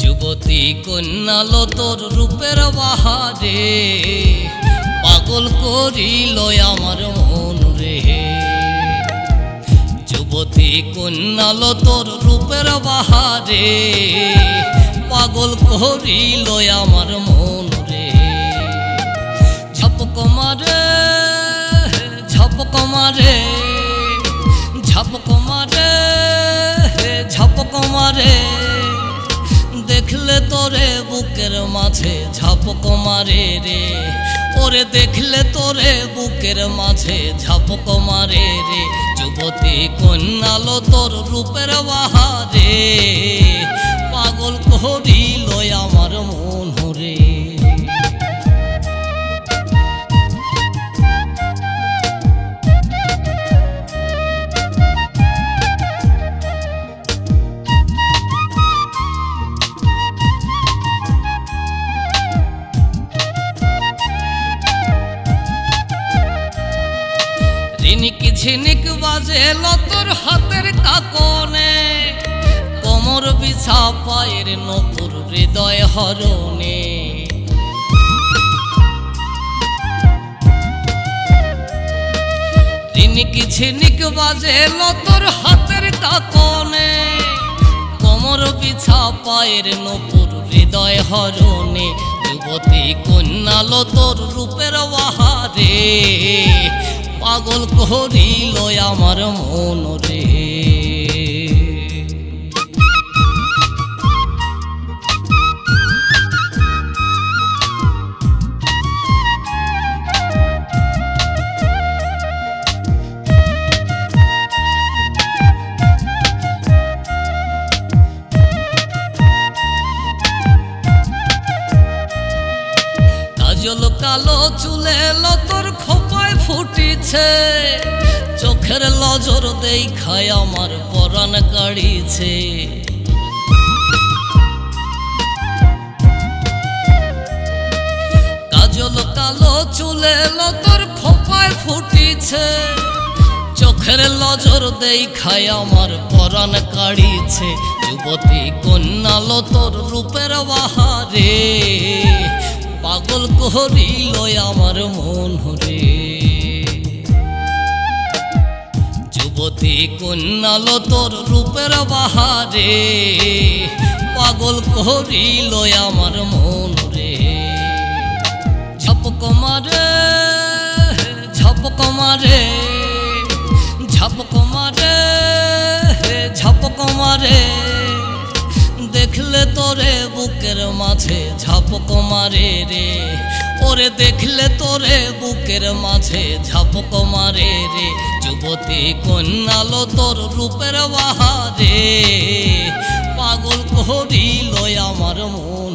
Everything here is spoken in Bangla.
যুবতী কন্যালো তোর রূপের বাহারে পাগল করিল আমার মন রে। যুবতী কন্যালো তোর রূপের বাহারে পাগল করিল আমার মন রে। ঝপক মারে ঝপক মারে ঝপক মারে ঝপক মারে। দেখলে তোরে বুকের মাঝে ঝাপক মারে রে। ওরে দেখলে তোরে বুকের মাঝে ঝাপক মারে রে। যুবতী কন্যালো তোর রূপের বাহারে। রিনিক ঝিনিক বাজে লতর হাতের কাকনে। কোমর বিছা পায়ের নপুর হৃদয় হরণে। রিনিক ঝিনিক বাজে লতর হাতের কাকনে। কোমর বিছা পায়ের নপুর হৃদয় হরণে। যুবতী কন্যালো তোর রূপের বাহারে পাগল করিল আমার মন রে। কালো চুলে লতর খোপায় ফুটিছে, চোখের লজর দেখায় আমার পরাণ কাড়িছে কাজল কালো চুলে লতর খোপায় ফুটিছে, চোখের লজর দেখায় আমার পরাণ কাড়িছে যুবতী কন্যা লতর রূপের বাহারে পাগল করিল আমার মন হরে। যুবতী কন্যাল তোর রূপের বাহারে পাগল করিল আমার মন রে ঝপক মারে তোরে বুকের মাঝে ঝাপক মারে রে। ওরে দেখলে তোরে বুকের মাঝে ঝাপক মারে রে। যুবতী কন্যালো তোর রূপের বাহারে। পাগল করিল আমার মন